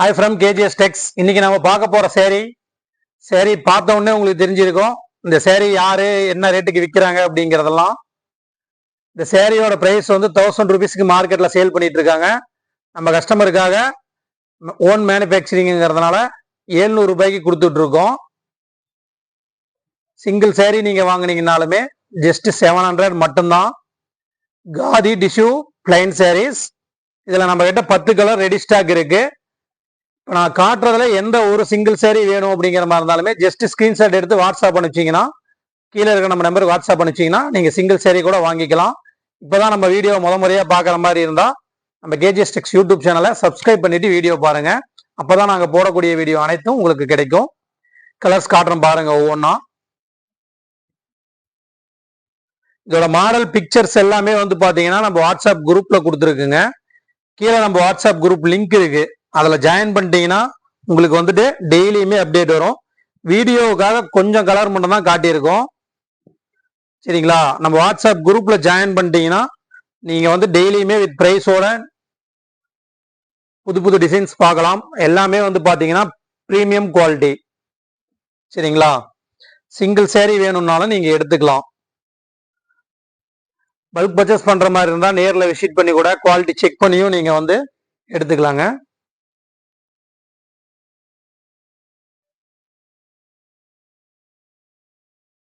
Hi from KGs டெக்ஸ் இன்னைக்கு நம்ம பார்க்க போற சேரீ சேரீ பார்த்த உடனே உங்களுக்கு தெரிஞ்சிருக்கும். இந்த சேரீ யாரு என்ன ரேட்டுக்கு விற்கிறாங்க அப்படிங்கிறதெல்லாம். இந்த சேரீயோட பிரைஸ் வந்து தௌசண்ட் ருபீஸ்க்கு மார்க்கெட்ல சேல் பண்ணிட்டு இருக்காங்க. நம்ம கஸ்டமருக்காக ஓன் மேனுஃபேக்சரிங்கிறதுனால ஏழ்நூறு ரூபாய்க்கு கொடுத்துட்டு இருக்கோம். சிங்கிள் சேரீ நீங்க வாங்கினீங்கனாலுமே ஜஸ்ட் செவன் ஹண்ட்ரட் மட்டும்தான். காதி டிஷ்யூ பிளைன் சேரீஸ் இதுல நம்ம கிட்ட பத்து கலர் ரெடி ஸ்டாக் இருக்கு. நான் காட்டுறதுல எந்த ஒரு சிங்கிள் சேரீ வேணும் அப்படிங்கிற மாதிரி இருந்தாலுமே ஜஸ்ட் ஸ்கிரீன்ஷாட் எடுத்து வாட்ஸ்அப் அனுப்பிச்சிங்கன்னா கீழே இருக்க நம்ம நம்பருக்கு வாட்ஸ்அப் அனுப்பிச்சிங்கன்னா நீங்கள் சிங்கிள் சேரீ கூட வாங்கிக்கலாம். இப்போ தான் நம்ம வீடியோ முத முறையாக பார்க்குற மாதிரி இருந்தால் நம்ம கேஜிஎஸ் டெக்ஸ் யூடியூப் சேனலை சப்ஸ்கிரைப் பண்ணிட்டு வீடியோ பாருங்கள் அப்போ தான் நாங்கள் போடக்கூடிய வீடியோ அனைத்தும் உங்களுக்கு கிடைக்கும். கலர்ஸ் காட்டுறோம் பாருங்கள் ஒவ்வொன்றா இதோட மாடல் பிக்சர்ஸ் எல்லாமே வந்து பார்த்தீங்கன்னா நம்ம வாட்ஸ்அப் குரூப்பில் கொடுத்துருக்குங்க. கீழே நம்ம வாட்ஸ்அப் குரூப் லிங்க் இருக்குது அதில் ஜாயின் பண்ணிட்டீங்கன்னா உங்களுக்கு வந்துட்டு டெய்லியுமே அப்டேட் வரும். வீடியோவுக்காக கொஞ்சம் கலர் மட்டும் தான் காட்டியிருக்கோம். சரிங்களா? நம்ம வாட்ஸ்அப் குரூப்பில் ஜாயின் பண்ணிட்டீங்கன்னா நீங்கள் வந்து டெய்லியுமே வித் ப்ரைஸோட புது புது டிசைன்ஸ் பார்க்கலாம். எல்லாமே வந்து பார்த்தீங்கன்னா ப்ரீமியம் குவாலிட்டி சரிங்களா? சிங்கிள் சேரீ வேணும்னாலும் நீங்கள் எடுத்துக்கலாம். பல்க் பர்ச்சேஸ் பண்ணுற மாதிரி இருந்தால் நேரில் விசிட் பண்ணி கூட குவாலிட்டி செக் பண்ணியும் நீங்கள் வந்து எடுத்துக்கலாங்க.